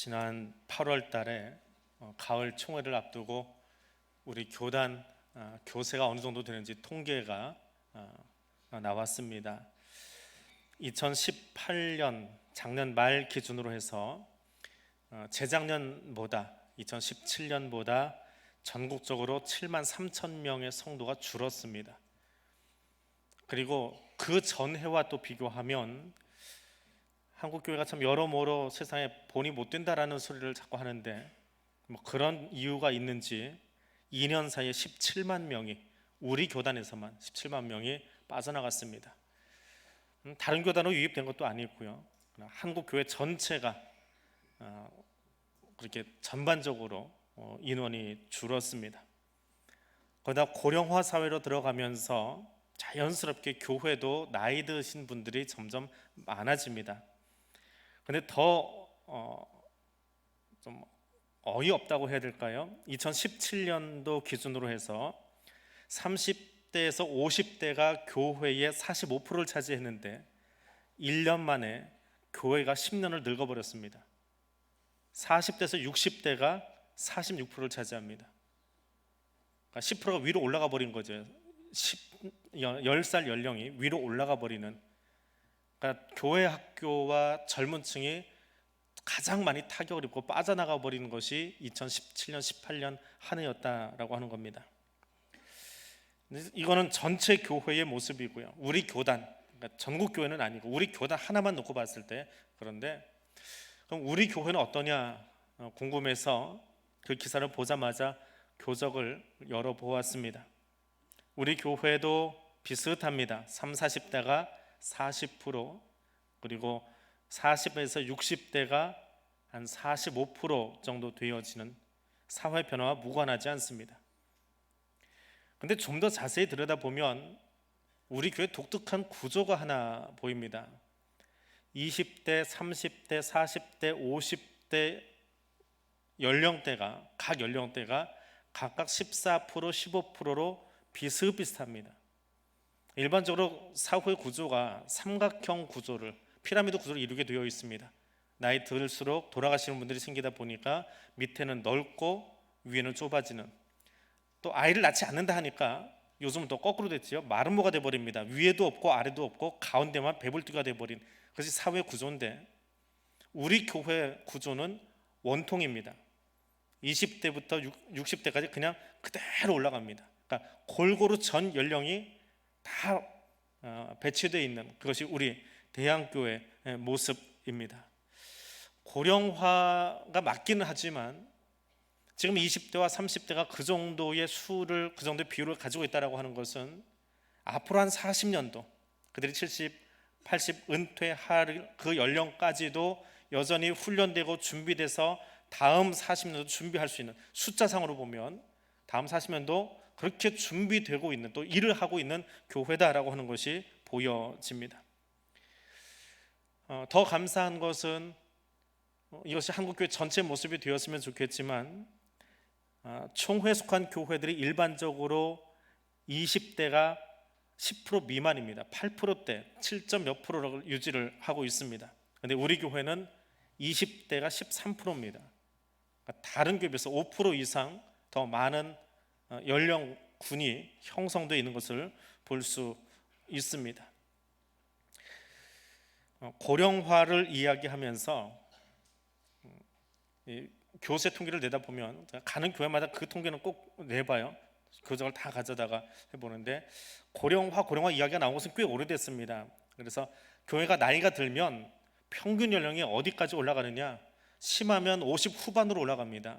지난 8월 달에 어, 가을 총회를 앞두고 우리 교단 아, 교세가 어느 정도 되는지 통계가 아, 아, 나왔습니다. 2018년 작년 말 기준으로 해서 어, 재작년보다 2017년보다 전국적으로 7만 3천 명의 성도가 줄었습니다. 그리고 그 전해와 또 비교하면 한국 교회가 참 여러모로 세상에 본이 못 된다라는 소리를 자꾸 하는데 뭐 그런 이유가 있는지 2년 사이에 17만 명이 우리 교단에서만 17만 명이 빠져나갔습니다. 음, 다른 교단으로 유입된 것도 아니고요. 한국 교회 전체가 어, 그렇게 전반적으로 어, 인원이 줄었습니다. 거기다 고령화 사회로 들어가면서 자연스럽게 교회도 나이 드신 분들이 점점 많아집니다. 근데 더 어, 좀 어이없다고 해야 될까요? 2017년도 기준으로 해서 30대에서 50대가 교회의 45%를 차지했는데 1년 만에 교회가 10년을 늙어버렸습니다. 40대에서 60대가 46%를 차지합니다. 그러니까 10%가 위로 올라가 버린 거죠. 10, 10살 연령이 위로 올라가 버리는 그러니까 교회 학교와 젊은 층이 가장 많이 타격을 입고 빠져나가 버리는 것이 2017년 18년 한 해였다라고 하는 겁니다. 이거는 전체 교회의 모습이고요. 우리 교단, 그러니까 전국 교회는 아니고 우리 교단 하나만 놓고 봤을 때 그런데 그럼 우리 교회는 어떠냐 어, 궁금해서 그 기사를 보자마자 교적을 열어 보았습니다. 우리 교회도 비슷합니다. 3, 40대가 40% 그리고 40에서 60대가 한 45% 정도 되어지는 사회 변화와 무관하지 않습니다. 근데 좀 더 자세히 들여다보면 우리 교회 독특한 구조가 하나 보입니다. 20대, 30대, 40대, 50대 연령대가 각 연령대가 각각 14%, 15%로 비슷비슷합니다. 일반적으로 사회 구조가 삼각형 구조를 피라미드 구조를 이루게 되어 있습니다. 나이 들수록 돌아가시는 분들이 생기다 보니까 밑에는 넓고 위에는 좁아지는 또 아이를 낳지 않는다 하니까 요즘은 또 거꾸로 됐지요. 마름모가 돼 버립니다. 위에도 없고 아래도 없고 가운데만 배불뚝가 돼 버린 그것이 사회 구조인데 우리 교회 구조는 원통입니다. 20대부터 60대까지 그냥 그대로 올라갑니다. 그러니까 골고루 전 연령이 다 어, 배치되어 있는 그것이 우리 대양교의 모습입니다. 고령화가 맞기는 하지만 지금 20대와 30대가 그 정도의 수를 그 정도의 비율을 가지고 있다라고 하는 것은 앞으로 한 40년도 그들이 70, 80 은퇴할 그 연령까지도 여전히 훈련되고 준비돼서 다음 40년도 준비할 수 있는 숫자상으로 보면 다음 40년도 그렇게 준비되고 있는 또 일을 하고 있는 교회다라고 하는 것이 보여집니다. 어, 더 감사한 것은 어, 이것이 한국교회 전체 모습이 되었으면 좋겠지만 어, 총회 속한 교회들이 일반적으로 20대가 10% 미만입니다. 8%대 7. 몇 프로를 유지를 하고 있습니다. 그런데 우리 교회는 20대가 13%입니다. 그러니까 다른 교회에 비해서 5% 이상 더 많은 어, 연령군이 형성되어 있는 것을 볼 수 있습니다. 어, 고령화를 이야기하면서 음, 교세 통계를 내다 보면 가는 교회마다 그 통계는 꼭 내봐요. 교정을 다 가져다가 해보는데 고령화 고령화 이야기가 나온 것은 꽤 오래됐습니다. 그래서 교회가 나이가 들면 평균 연령이 어디까지 올라가느냐? 심하면 50 후반으로 올라갑니다.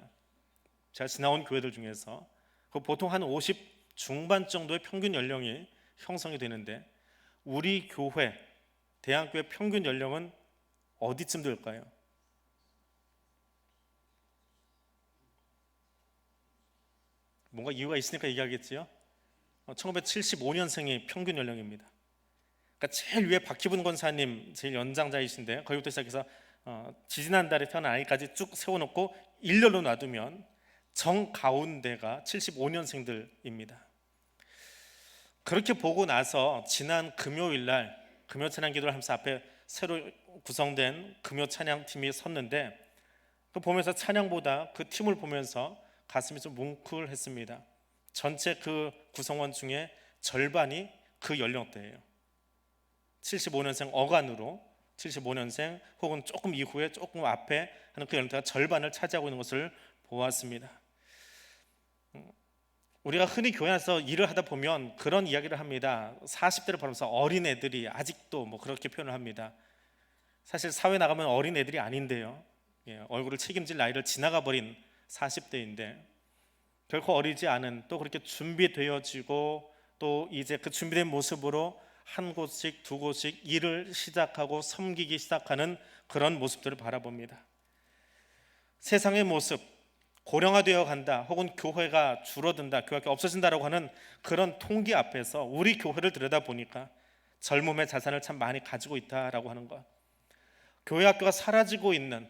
제가 지나온 교회들 중에서 그 보통 한 50 중반 정도의 평균 연령이 형성이 되는데 우리 교회 대학교의 평균 연령은 어디쯤 될까요? 뭔가 이유가 있으니까 얘기하겠지요. 1975년생이 평균 연령입니다. 그러니까 제일 위에 박희분 권사님 제일 연장자이신데 거기부터 시작해서 어, 지지난 달에 태어난 아이까지 쭉 세워놓고 일렬로 놔두면 정 가운데가 75년생들입니다. 그렇게 보고 나서 지난 금요일 날 금요 찬양 기도를 하면서 앞에 새로 구성된 금요 찬양 팀이 섰는데 그 보면서 찬양보다 그 팀을 보면서 가슴이 좀 뭉클했습니다. 전체 그 구성원 중에 절반이 그 연령대예요. 75년생 어간으로 75년생 혹은 조금 이후에 조금 앞에 하는 그 연령대가 절반을 차지하고 있는 것을 보았습니다. 음, 우리가 흔히 교회 안에서 일을 하다 보면 그런 이야기를 합니다. 40대를 바라면서 어린 애들이 아직도 뭐 그렇게 표현을 합니다. 사실 사회 나가면 어린 애들이 아닌데요. 예, 얼굴을 책임질 나이를 지나가 버린 40대인데 결코 어리지 않은 또 그렇게 준비되어지고 또 이제 그 준비된 모습으로 한 곳씩 두 곳씩 일을 시작하고 섬기기 시작하는 그런 모습들을 바라봅니다. 세상의 모습 고령화되어 간다 혹은 교회가 줄어든다 교회가 없어진다라고 하는 그런 통계 앞에서 우리 교회를 들여다 보니까 젊음의 자산을 참 많이 가지고 있다라고 하는 것 교회 학교가 사라지고 있는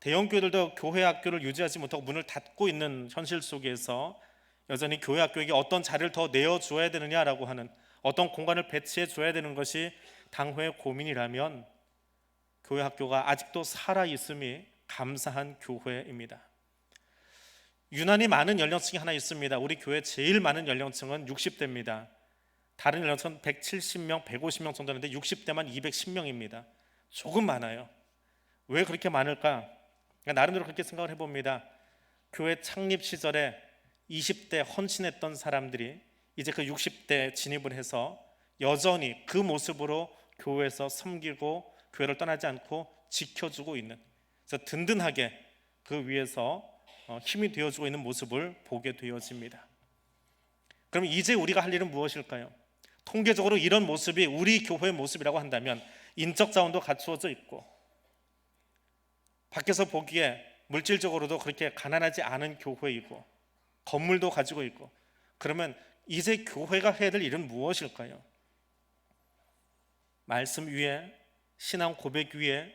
대형 교회들도 교회 학교를 유지하지 못하고 문을 닫고 있는 현실 속에서 여전히 교회 학교에게 어떤 자리를 더 내어 줘야 되느냐라고 하는 어떤 공간을 배치해 줘야 되는 것이 당회의 고민이라면 교회 학교가 아직도 살아 있음이 감사한 교회입니다. 유난히 많은 연령층이 하나 있습니다. 우리 교회 제일 많은 연령층은 60대입니다. 다른 연령층은 170명, 150명 정도 되는데 60대만 210명입니다. 조금 많아요. 왜 그렇게 많을까? 그러니까 나름대로 그렇게 생각을 해봅니다. 교회 창립 시절에 20대 헌신했던 사람들이 이제 그 60대 진입을 해서 여전히 그 모습으로 교회에서 섬기고 교회를 떠나지 않고 지켜주고 있는 그래서 든든하게 그 위에서 어, 힘이 되어주고 있는 모습을 보게 되어집니다. 그럼 이제 우리가 할 일은 무엇일까요? 통계적으로 이런 모습이 우리 교회의 모습이라고 한다면 인적 자원도 갖추어져 있고 밖에서 보기에 물질적으로도 그렇게 가난하지 않은 교회이고 건물도 가지고 있고 그러면 이제 교회가 해야 될 일은 무엇일까요? 말씀 위에 신앙 고백 위에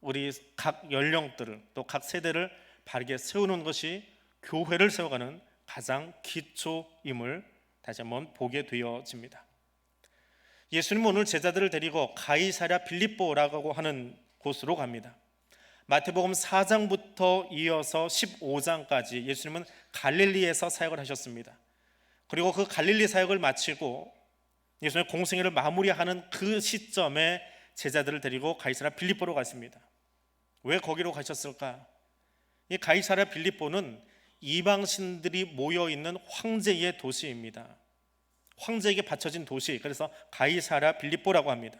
우리 각 연령들을 또 각 세대를 바르게 세우는 것이 교회를 세워가는 가장 기초임을 다시 한번 보게 되어집니다. 예수님 오늘 제자들을 데리고 가이사랴 빌립보라고 하는 곳으로 갑니다. 마태복음 4장부터 이어서 15장까지 예수님은 갈릴리에서 사역을 하셨습니다. 그리고 그 갈릴리 사역을 마치고 예수님의 공생애를 마무리하는 그 시점에 제자들을 데리고 가이사랴 빌립보로 갔습니다. 왜 거기로 가셨을까? 이 가이사랴 빌립보는 이방신들이 모여 있는 황제의 도시입니다. 황제에게 바쳐진 도시. 그래서 가이사랴 빌립보라고 합니다.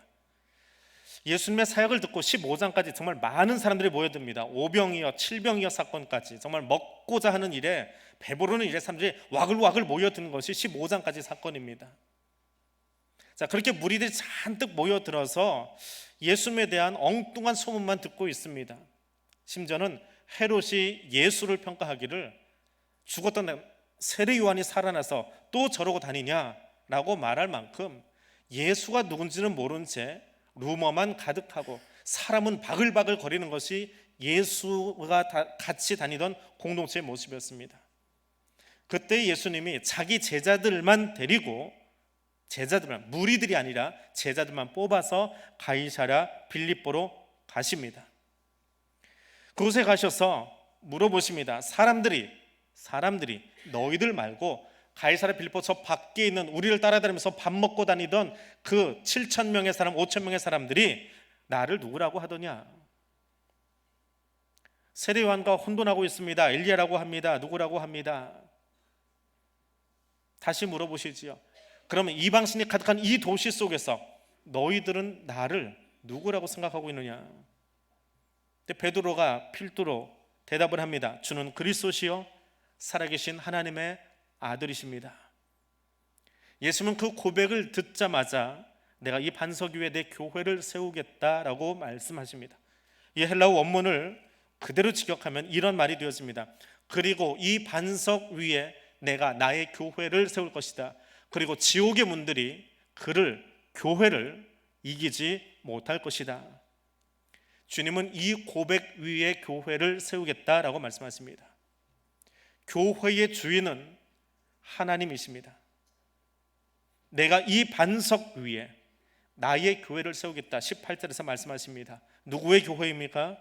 예수님의 사역을 듣고 15장까지 정말 많은 사람들이 모여듭니다. 오병이어, 칠병이어 사건까지 정말 먹고자 하는 일에 배부르는 일에 사람들이 와글와글 모여드는 것이 15장까지 사건입니다. 자 그렇게 무리들이 잔뜩 모여들어서 예수님에 대한 엉뚱한 소문만 듣고 있습니다. 심지어는 헤롯이 예수를 평가하기를 죽었던 세례 요한이 살아나서 또 저러고 다니냐라고 말할 만큼 예수가 누군지는 모른 채 루머만 가득하고 사람은 바글바글 거리는 것이 예수가 같이 다니던 공동체의 모습이었습니다. 그때 예수님이 자기 제자들만 데리고 제자들만 무리들이 아니라 제자들만 뽑아서 가이사랴 빌립보로 가십니다. 그곳에 가셔서 물어보십니다. 사람들이 사람들이 너희들 말고 가이사랴 빌립보 저 밖에 있는 우리를 따라다니면서 밥 먹고 다니던 그 7천 명의 사람, 5천 명의 사람들이 나를 누구라고 하더냐? 세례 요한과 혼돈하고 있습니다. 엘리야라고 합니다. 누구라고 합니다. 다시 물어보시지요. 그러면 이방신이 가득한 이 도시 속에서 너희들은 나를 누구라고 생각하고 있느냐? 베드로가 필두로 대답을 합니다. 주는 그리스도시요 살아계신 하나님의 아들이십니다. 예수님은 그 고백을 듣자마자 내가 이 반석 위에 내 교회를 세우겠다라고 말씀하십니다. 이 헬라어 원문을 그대로 직역하면 이런 말이 되어집니다. 그리고 이 반석 위에 내가 나의 교회를 세울 것이다. 그리고 지옥의 문들이 그를 교회를 이기지 못할 것이다. 주님은 이 고백 위에 교회를 세우겠다라고 말씀하십니다. 교회의 주인은 하나님이십니다. 내가 이 반석 위에 나의 교회를 세우겠다. 18절에서 말씀하십니다. 누구의 교회입니까?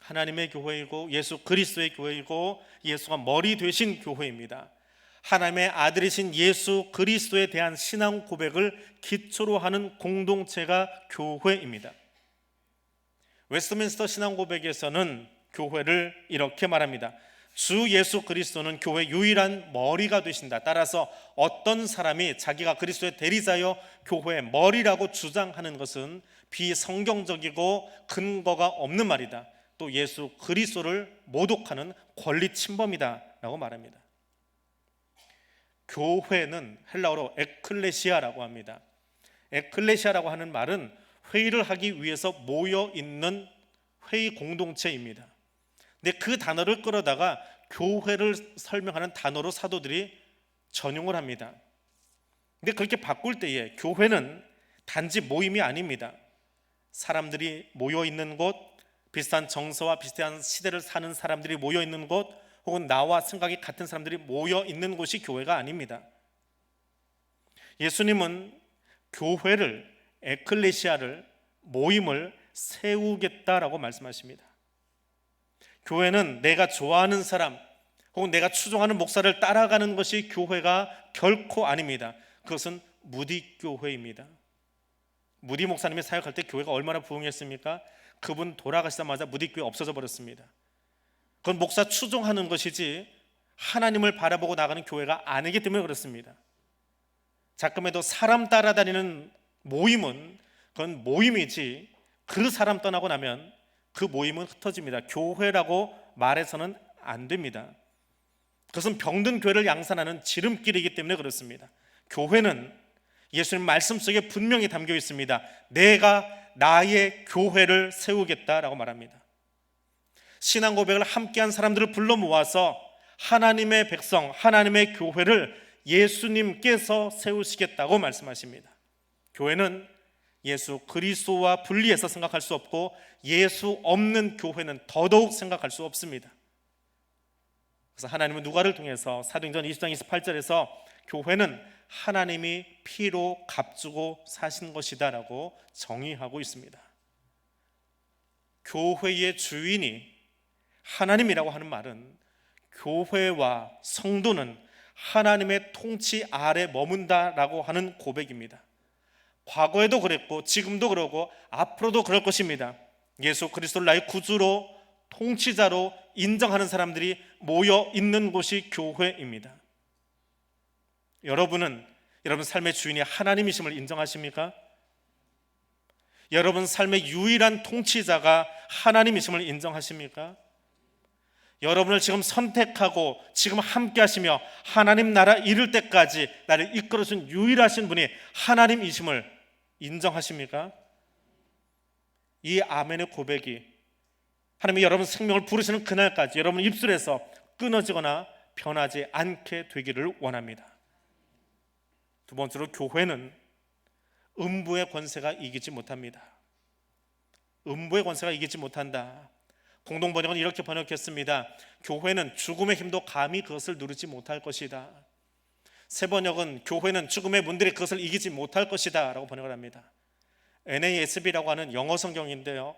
하나님의 교회이고 예수 그리스도의 교회이고 예수가 머리 되신 교회입니다. 하나님의 아들이신 예수 그리스도에 대한 신앙 고백을 기초로 하는 공동체가 교회입니다. 웨스트민스터 신앙 고백에서는 교회를 이렇게 말합니다. 주 예수 그리스도는 교회 유일한 머리가 되신다. 따라서 어떤 사람이 자기가 그리스도의 대리자여 교회의 머리라고 주장하는 것은 비성경적이고 근거가 없는 말이다. 또 예수 그리스도를 모독하는 권리 침범이다라고 말합니다. 교회는 헬라어로 에클레시아라고 합니다. 에클레시아라고 하는 말은 회의를 하기 위해서 모여 있는 회의 공동체입니다. 근데 그 단어를 끌어다가 교회를 설명하는 단어로 사도들이 전용을 합니다. 근데 그렇게 바꿀 때에 교회는 단지 모임이 아닙니다. 사람들이 모여 있는 곳, 비슷한 정서와 비슷한 시대를 사는 사람들이 모여 있는 곳, 혹은 나와 생각이 같은 사람들이 모여 있는 곳이 교회가 아닙니다. 예수님은 교회를 에클레시아를 모임을 세우겠다라고 말씀하십니다. 교회는 내가 좋아하는 사람 혹은 내가 추종하는 목사를 따라가는 것이 교회가 결코 아닙니다. 그것은 무디 교회입니다. 무디 목사님이 사역할 때 교회가 얼마나 부흥했습니까? 그분 돌아가시자마자 무디 교회 없어져 버렸습니다. 그건 목사 추종하는 것이지 하나님을 바라보고 나가는 교회가 아니기 때문에 그렇습니다. 자금에도 사람 따라다니는 모임은 그건 모임이지 그 사람 떠나고 나면 그 모임은 흩어집니다. 교회라고 말해서는 안 됩니다. 그것은 병든 교회를 양산하는 지름길이기 때문에 그렇습니다. 교회는 예수님 말씀 속에 분명히 담겨 있습니다. 내가 나의 교회를 세우겠다라고 말합니다. 신앙 고백을 함께한 사람들을 불러 모아서 하나님의 백성, 하나님의 교회를 예수님께서 세우시겠다고 말씀하십니다. 교회는 예수 그리스도와 분리해서 생각할 수 없고 예수 없는 교회는 더더욱 생각할 수 없습니다. 그래서 하나님은 누가를 통해서 사도행전 20장 28절에서 교회는 하나님이 피로 값주고 사신 것이다라고 정의하고 있습니다. 교회의 주인이 하나님이라고 하는 말은 교회와 성도는 하나님의 통치 아래 머문다라고 하는 고백입니다. 과거에도 그랬고 지금도 그러고 앞으로도 그럴 것입니다. 예수 그리스도를 나의 구주로 통치자로 인정하는 사람들이 모여 있는 곳이 교회입니다. 여러분은 여러분 삶의 주인이 하나님이심을 인정하십니까? 여러분 삶의 유일한 통치자가 하나님이심을 인정하십니까? 여러분을 지금 선택하고 지금 함께 하시며 하나님 나라 이룰 때까지 나를 이끌어 준 유일하신 분이 하나님이심을 인정하십니까? 이 아멘의 고백이 하나님이 여러분 생명을 부르시는 그날까지 여러분 입술에서 끊어지거나 변하지 않게 되기를 원합니다. 두 번째로 교회는 음부의 권세가 이기지 못합니다. 음부의 권세가 이기지 못한다. 공동 번역은 이렇게 번역했습니다. 교회는 죽음의 힘도 감히 그것을 누르지 못할 것이다. 세 번역은 교회는 죽음의 문들이 그것을 이기지 못할 것이다라고 번역을 합니다. NASB라고 하는 영어 성경인데요.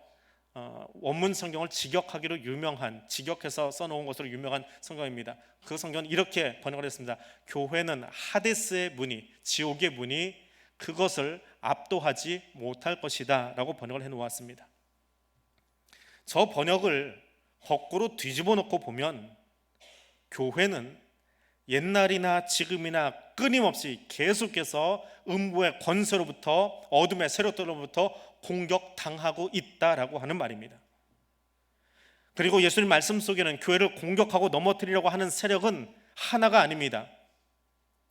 어, 원문 성경을 직역하기로 유명한 직역해서 써놓은 것으로 유명한 성경입니다. 그 성경은 이렇게 번역을 했습니다. 교회는 하데스의 문이 지옥의 문이 그것을 압도하지 못할 것이다라고 번역을 해놓았습니다. 저 번역을 거꾸로 뒤집어 놓고 보면 교회는 옛날이나 지금이나 끊임없이 계속해서 음부의 권세로부터 어둠의 세력들로부터 공격당하고 있다라고 하는 말입니다. 그리고 예수님 말씀 속에는 교회를 공격하고 넘어뜨리려고 하는 세력은 하나가 아닙니다.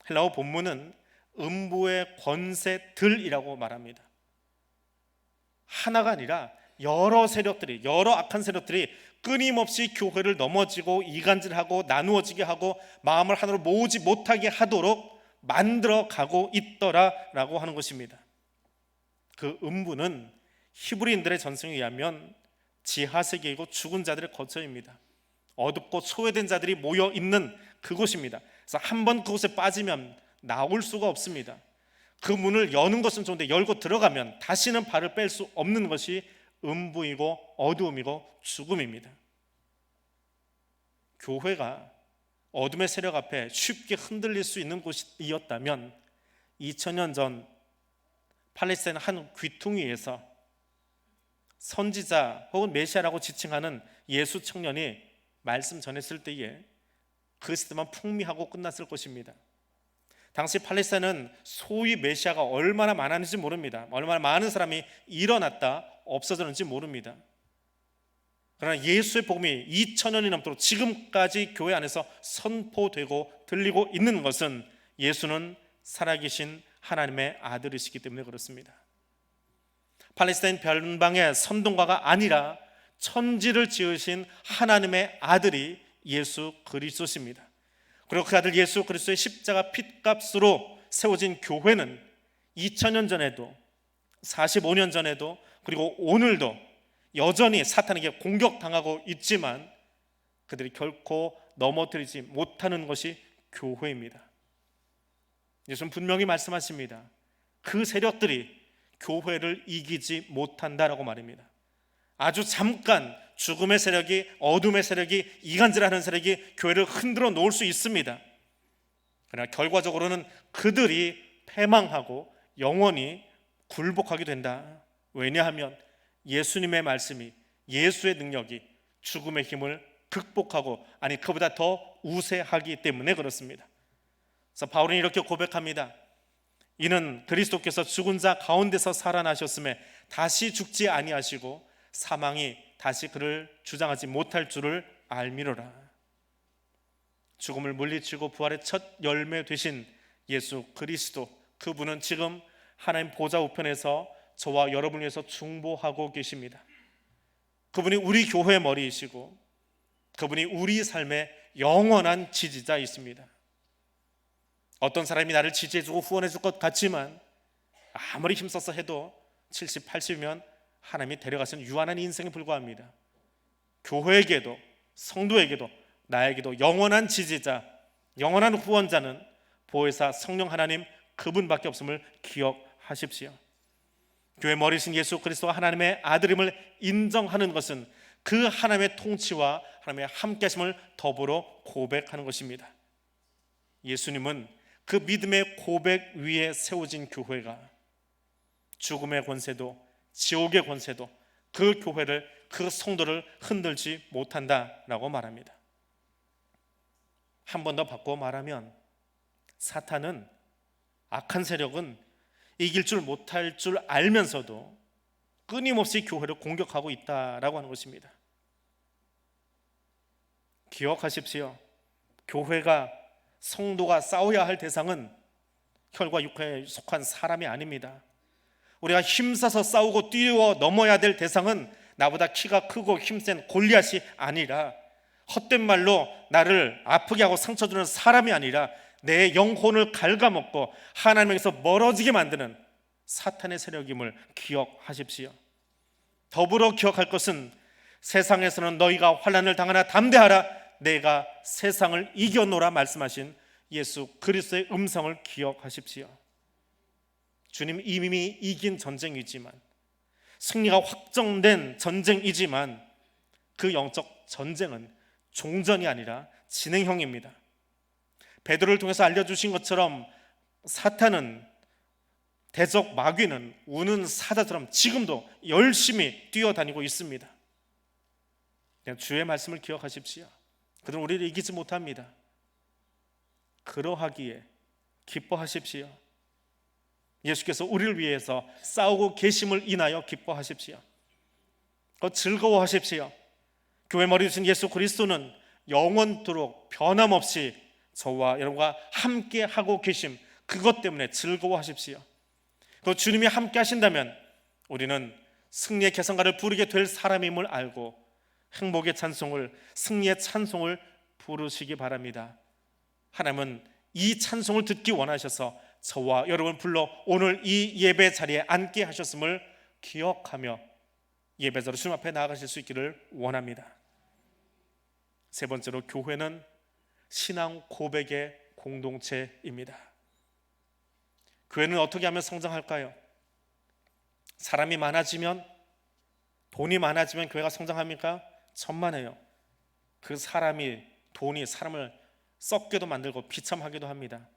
헬라어 본문은 음부의 권세들이라고 말합니다. 하나가 아니라 여러 세력들이 여러 악한 세력들이 끊임없이 교회를 넘어지고 이간질하고 나누어지게 하고 마음을 하나로 모으지 못하게 하도록 만들어 가고 있더라라고 하는 것입니다. 그 음부는 히브리인들의 전승에 의하면 지하 세계이고 죽은 자들의 거처입니다. 어둡고 소외된 자들이 모여 있는 그곳입니다. 그래서 한 번 그곳에 빠지면 나올 수가 없습니다. 그 문을 여는 것은 좋은데 열고 들어가면 다시는 발을 뺄 수 없는 것이 음부이고 어두움이고 죽음입니다. 교회가 어둠의 세력 앞에 쉽게 흔들릴 수 있는 곳이었다면 2000년 전 팔레스타인 한 귀퉁이에서 선지자 혹은 메시아라고 지칭하는 예수 청년이 말씀 전했을 때에 그 시대만 풍미하고 끝났을 것입니다. 당시 팔레스타인은 소위 메시아가 얼마나 많았는지 모릅니다. 얼마나 많은 사람이 일어났다 없어졌는지 모릅니다. 그러나 예수의 복음이 2000년이 넘도록 지금까지 교회 안에서 선포되고 들리고 있는 것은 예수는 살아계신 하나님의 아들이시기 때문에 그렇습니다. 팔레스타인 변방의 선동가가 아니라 천지를 지으신 하나님의 아들이 예수 그리스도십니다. 그리고 그 아들 예수 그리스도의 십자가 핏값으로 세워진 교회는 2000년 전에도 45년 전에도 그리고 오늘도 여전히 사탄에게 공격당하고 있지만 그들이 결코 넘어뜨리지 못하는 것이 교회입니다. 예수는 분명히 말씀하십니다. 그 세력들이 교회를 이기지 못한다라고 말입니다. 아주 잠깐 죽음의 세력이 어둠의 세력이 이간질하는 세력이 교회를 흔들어 놓을 수 있습니다. 그러나 결과적으로는 그들이 패망하고 영원히 굴복하게 된다. 왜냐하면 예수님의 말씀이 예수의 능력이 죽음의 힘을 극복하고 아니 그보다 더 우세하기 때문에 그렇습니다. 그래서 바울은 이렇게 고백합니다. 이는 그리스도께서 죽은 자 가운데서 살아나셨음에 다시 죽지 아니하시고 사망이 다시 그를 주장하지 못할 줄을 알미로라. 죽음을 물리치고 부활의 첫 열매 되신 예수 그리스도 그분은 지금 하나님 보좌 우편에서 저와 여러분을 위해서 중보하고 계십니다. 그분이 우리 교회의 머리이시고 그분이 우리 삶의 영원한 지지자이십니다. 어떤 사람이 나를 지지해주고 후원해줄 것 같지만 아무리 힘써서 해도 70, 80이면 하나님이 데려가시는 유한한 인생에 불과합니다. 교회에게도 성도에게도 나에게도 영원한 지지자, 영원한 후원자는 보혜사 성령 하나님 그분밖에 없음을 기억하십시오. 교회 머리신 예수 그리스도가 하나님의 아들임을 인정하는 것은 그 하나님의 통치와 하나님의 함께하심을 더불어 고백하는 것입니다. 예수님은 그 믿음의 고백 위에 세워진 교회가 죽음의 권세도 지옥의 권세도 그 교회를 그 성도를 흔들지 못한다라고 말합니다. 한 번 더 바꿔 말하면 사탄은 악한 세력은 이길 줄 못할 줄 알면서도 끊임없이 교회를 공격하고 있다라고 하는 것입니다. 기억하십시오. 교회가 성도가 싸워야 할 대상은 혈과 육체에 속한 사람이 아닙니다. 우리가 힘써서 싸우고 뛰어 넘어야 될 대상은 나보다 키가 크고 힘센 골리앗이 아니라 헛된 말로 나를 아프게 하고 상처 주는 사람이 아니라 내 영혼을 갉아먹고 하나님에서 멀어지게 만드는 사탄의 세력임을 기억하십시오. 더불어 기억할 것은 세상에서는 너희가 환난을 당하나 담대하라 내가 세상을 이겨노라 말씀하신 예수 그리스도의 음성을 기억하십시오. 주님 이미 이긴 전쟁이지만 승리가 확정된 전쟁이지만 그 영적 전쟁은 종전이 아니라 진행형입니다. 베드로를 통해서 알려주신 것처럼 사탄은 대적 마귀는 우는 사자처럼 지금도 열심히 뛰어다니고 있습니다. 그냥 주의 말씀을 기억하십시오. 그들은 우리를 이기지 못합니다. 그러하기에 기뻐하십시오. 예수께서 우리를 위해서 싸우고 계심을 인하여 기뻐하십시오. 그 즐거워하십시오. 교회 머리 주신 예수 그리스도는 영원토록 변함없이 저와 여러분과 함께 하고 계심 그것 때문에 즐거워하십시오. 그 주님이 함께 하신다면 우리는 승리의 개성가를 부르게 될 사람임을 알고 행복의 찬송을 승리의 찬송을 부르시기 바랍니다. 하나님은 이 찬송을 듣기 원하셔서 저와 여러분 불러 오늘 이 예배 자리에 앉게 하셨음을 기억하며 예배자로 주님 앞에 나아가실 수 있기를 원합니다. 세 번째로 교회는 신앙 고백의 공동체입니다. 교회는 어떻게 하면 성장할까요? 사람이 많아지면 돈이 많아지면 교회가 성장합니까? 천만에요. 그 사람이 돈이 사람을 썩게도 만들고 비참하게도 합니다.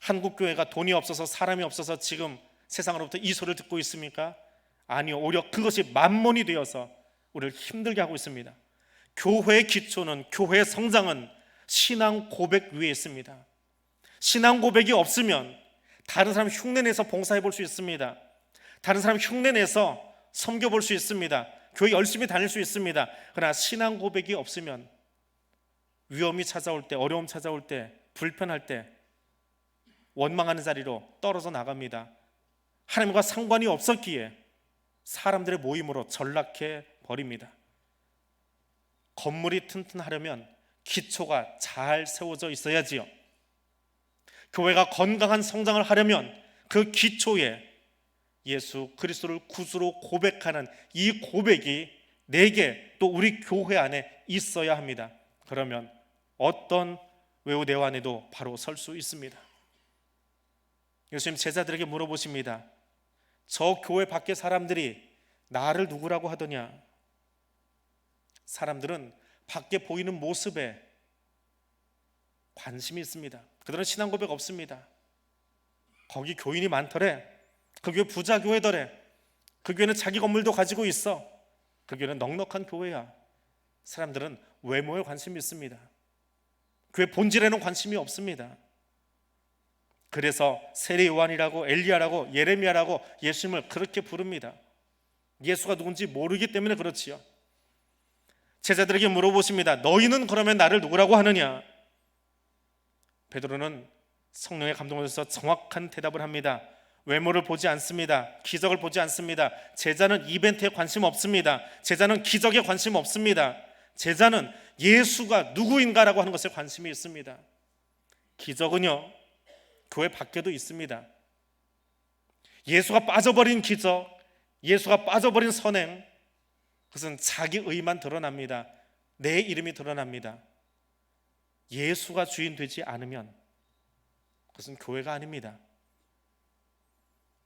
한국 교회가 돈이 없어서 사람이 없어서 지금 세상으로부터 이 소리를 듣고 있습니까? 아니요. 오히려 그것이 만몬이 되어서 우리를 힘들게 하고 있습니다. 교회의 기초는 교회의 성장은 신앙 고백 위에 있습니다. 신앙 고백이 없으면 다른 사람 흉내내서 봉사해 볼 수 있습니다. 다른 사람 흉내내서 섬겨 볼 수 있습니다. 교회 열심히 다닐 수 있습니다. 그러나 신앙 고백이 없으면 위험이 찾아올 때, 어려움 찾아올 때, 불편할 때 원망하는 자리로 떨어져 나갑니다. 하나님과 상관이 없었기에 사람들의 모임으로 전락해 버립니다. 건물이 튼튼하려면 기초가 잘 세워져 있어야지요. 교회가 건강한 성장을 하려면 그 기초에 예수 그리스도를 구주로 고백하는 이 고백이 내게 또 우리 교회 안에 있어야 합니다. 그러면 어떤 외우대화 안에도 바로 설 수 있습니다. 예수님 제자들에게 물어보십니다. 저 교회 밖의 사람들이 나를 누구라고 하더냐? 사람들은 밖에 보이는 모습에 관심이 있습니다. 그들은 신앙 고백 없습니다. 거기 교인이 많더래. 그 교회 부자 교회더래. 그 교회는 자기 건물도 가지고 있어. 그 교회는 넉넉한 교회야. 사람들은 외모에 관심이 있습니다. 교회 본질에는 관심이 없습니다. 그래서 세례 요한이라고 엘리야라고 예레미야라고 예수님을 그렇게 부릅니다. 예수가 누군지 모르기 때문에 그렇지요. 제자들에게 물어보십니다. 너희는 그러면 나를 누구라고 하느냐? 베드로는 성령의 감동을 받아서 정확한 대답을 합니다. 외모를 보지 않습니다. 기적을 보지 않습니다. 제자는 이벤트에 관심 없습니다. 제자는 기적에 관심 없습니다. 제자는 예수가 누구인가라고 하는 것에 관심이 있습니다. 기적은요, 교회 밖에도 있습니다. 예수가 빠져버린 기적, 예수가 빠져버린 선행, 그것은 자기 의만 드러납니다. 내 이름이 드러납니다. 예수가 주인 되지 않으면 그것은 교회가 아닙니다.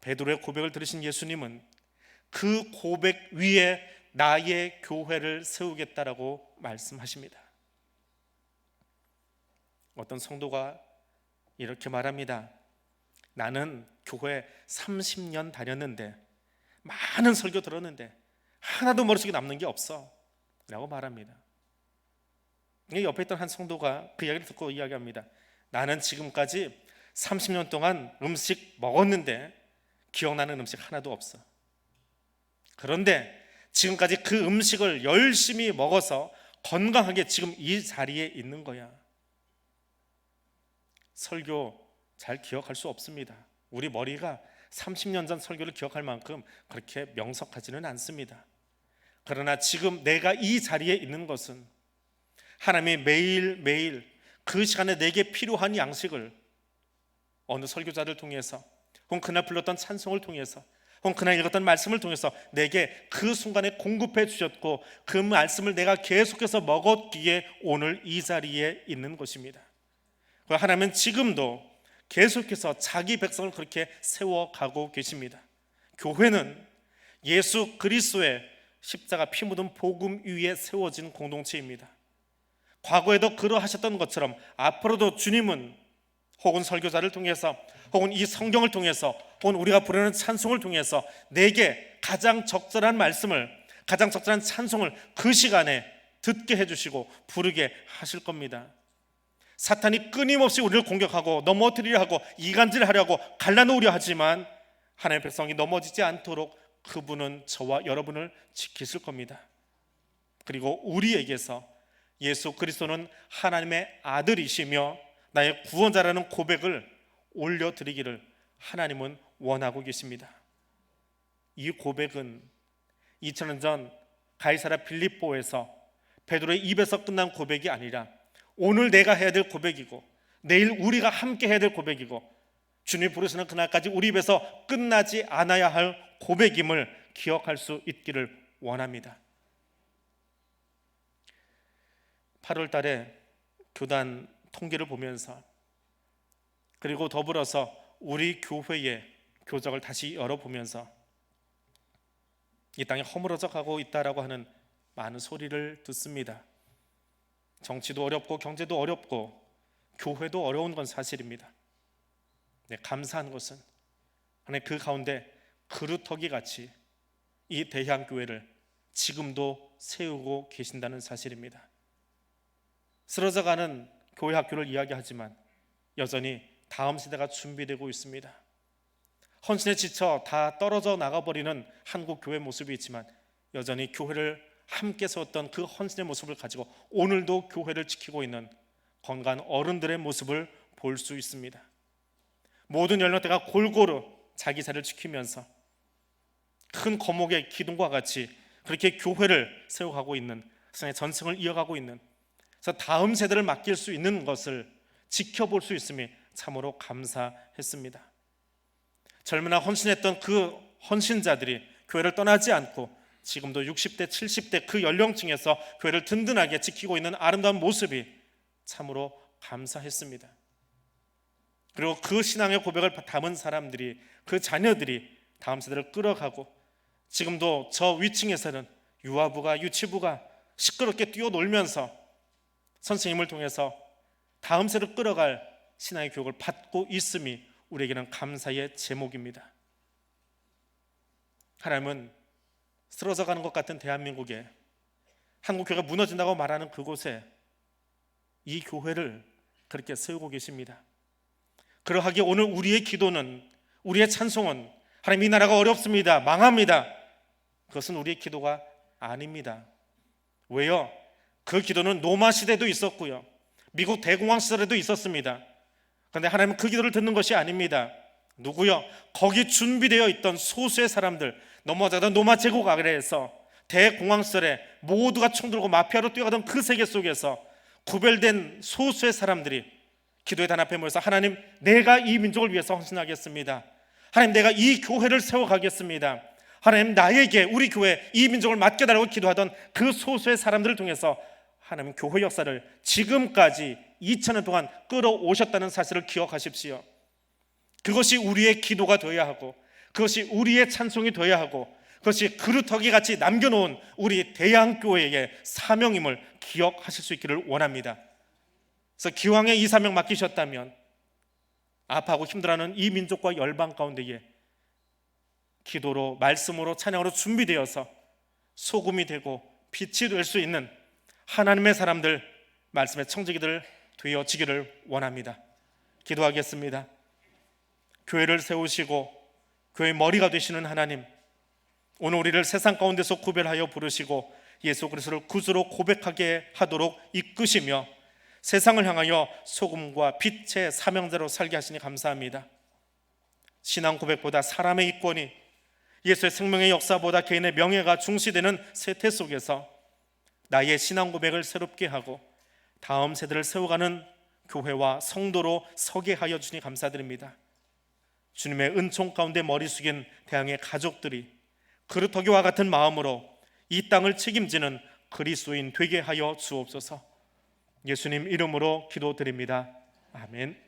베드로의 고백을 들으신 예수님은 그 고백 위에 나의 교회를 세우겠다라고 말씀하십니다. 어떤 성도가 이렇게 말합니다. 나는 교회 30년 다녔는데 많은 설교 들었는데 하나도 머릿속에 남는 게 없어. 라고 말합니다. 옆에 있던 한 성도가 그 이야기를 듣고 이야기합니다. 나는 지금까지 30년 동안 음식 먹었는데 기억나는 음식 하나도 없어. 그런데 지금까지 그 음식을 열심히 먹어서 건강하게 지금 이 자리에 있는 거야. 설교 잘 기억할 수 없습니다. 우리 머리가 30년 전 설교를 기억할 만큼 그렇게 명석하지는 않습니다. 그러나 지금 내가 이 자리에 있는 것은 하나님이 매일매일 그 시간에 내게 필요한 양식을 어느 설교자를 통해서 혹은 그날 불렀던 찬송을 통해서 혹은 그날 읽었던 말씀을 통해서 내게 그 순간에 공급해 주셨고 그 말씀을 내가 계속해서 먹었기에 오늘 이 자리에 있는 것입니다. 하나님은 지금도 계속해서 자기 백성을 그렇게 세워가고 계십니다. 교회는 예수 그리스도의 십자가 피 묻은 복음 위에 세워진 공동체입니다. 과거에도 그러하셨던 것처럼 앞으로도 주님은 혹은 설교자를 통해서 혹은 이 성경을 통해서 혹은 우리가 부르는 찬송을 통해서 내게 가장 적절한 말씀을 가장 적절한 찬송을 그 시간에 듣게 해주시고 부르게 하실 겁니다. 사탄이 끊임없이 우리를 공격하고 넘어뜨리려 하고 이간질 하려고 갈라놓으려 하지만 하나님의 백성이 넘어지지 않도록 그분은 저와 여러분을 지키실 겁니다. 그리고 우리에게서 예수 그리스도는 하나님의 아들이시며 나의 구원자라는 고백을 올려드리기를 하나님은 원하고 계십니다. 이 고백은 2000년 전 가이사라 빌립보에서 베드로의 입에서 끝난 고백이 아니라 오늘 내가 해야 될 고백이고 내일 우리가 함께 해야 될 고백이고 주님 부르시는 그날까지 우리 입에서 끝나지 않아야 할 고백임을 기억할 수 있기를 원합니다. 8월 달에 교단 통계를 보면서 그리고 더불어서 우리 교회의 교적을 다시 열어보면서 이 땅이 허물어져 가고 있다라고 하는 많은 소리를 듣습니다. 정치도 어렵고 경제도 어렵고 교회도 어려운 건 사실입니다. 네, 감사한 것은 하나님 그 가운데 그루터기 같이 이 대형 교회를 지금도 세우고 계신다는 사실입니다. 쓰러져가는 교회 학교를 이야기하지만 여전히 다음 세대가 준비되고 있습니다. 헌신에 지쳐 다 떨어져 나가버리는 한국 교회 모습이 있지만 여전히 교회를 함께 세웠던 그 헌신의 모습을 가지고 오늘도 교회를 지키고 있는 건강한 어른들의 모습을 볼 수 있습니다. 모든 연령대가 골고루 자기 자를 지키면서 큰 거목의 기둥과 같이 그렇게 교회를 세워가고 있는 세상의 전승을 이어가고 있는 그래서 다음 세대를 맡길 수 있는 것을 지켜볼 수 있음이 참으로 감사했습니다. 젊으나 헌신했던 그 헌신자들이 교회를 떠나지 않고 지금도 60대, 70대 그 연령층에서 교회를 든든하게 지키고 있는 아름다운 모습이 참으로 감사했습니다. 그리고 그 신앙의 고백을 담은 사람들이 그 자녀들이 다음 세대를 끌어가고 지금도 저 위층에서는 유아부가 유치부가 시끄럽게 뛰어놀면서 선생님을 통해서 다음 세대를 끌어갈 신앙의 교육을 받고 있음이 우리에게는 감사의 제목입니다. 하나님은 쓰러져 가는 것 같은 대한민국에 한국 교회가 무너진다고 말하는 그곳에 이 교회를 그렇게 세우고 계십니다. 그러하기에 오늘 우리의 기도는 우리의 찬송은 하나님 이 나라가 어렵습니다. 망합니다. 그것은 우리의 기도가 아닙니다. 왜요? 그 기도는 노마 시대도 있었고요. 미국 대공황 시절에도 있었습니다. 그런데 하나님은 그 기도를 듣는 것이 아닙니다. 누구요? 거기 준비되어 있던 소수의 사람들 넘어자던 노마 제국 아래에서 대공황 시절에 모두가 총 들고 마피아로 뛰어가던 그 세계 속에서 구별된 소수의 사람들이 기도의 단 앞에 모여서 하나님 내가 이 민족을 위해서 헌신하겠습니다. 하나님 내가 이 교회를 세워가겠습니다. 하나님 나에게 우리 교회 이 민족을 맡겨달라고 기도하던 그 소수의 사람들을 통해서 하나님 교회 역사를 지금까지 2000년 동안 끌어오셨다는 사실을 기억하십시오. 그것이 우리의 기도가 되어야 하고 그것이 우리의 찬송이 되어야 하고 그것이 그루터기 같이 남겨놓은 우리 대양교회의 사명임을 기억하실 수 있기를 원합니다. 그래서 기왕에 이 사명 맡기셨다면 아파하고 힘들어하는 이 민족과 열방 가운데에 기도로 말씀으로 찬양으로 준비되어서 소금이 되고 빛이 될 수 있는 하나님의 사람들 말씀의 청지기들 되어지기를 원합니다. 기도하겠습니다. 교회를 세우시고 교회 머리가 되시는 하나님 오늘 우리를 세상 가운데서 구별하여 부르시고 예수 그리스도를 구주로 고백하게 하도록 이끄시며 세상을 향하여 소금과 빛의 사명대로 살게 하시니 감사합니다. 신앙 고백보다 사람의 이권이 예수의 생명의 역사보다 개인의 명예가 중시되는 세태 속에서 나의 신앙 고백을 새롭게 하고 다음 세대를 세워가는 교회와 성도로 서게 하여 주니 감사드립니다. 주님의 은총 가운데 머리 숙인 대항의 가족들이 그루터기와 같은 마음으로 이 땅을 책임지는 그리스도인 되게 하여 주옵소서. 예수님 이름으로 기도드립니다. 아멘.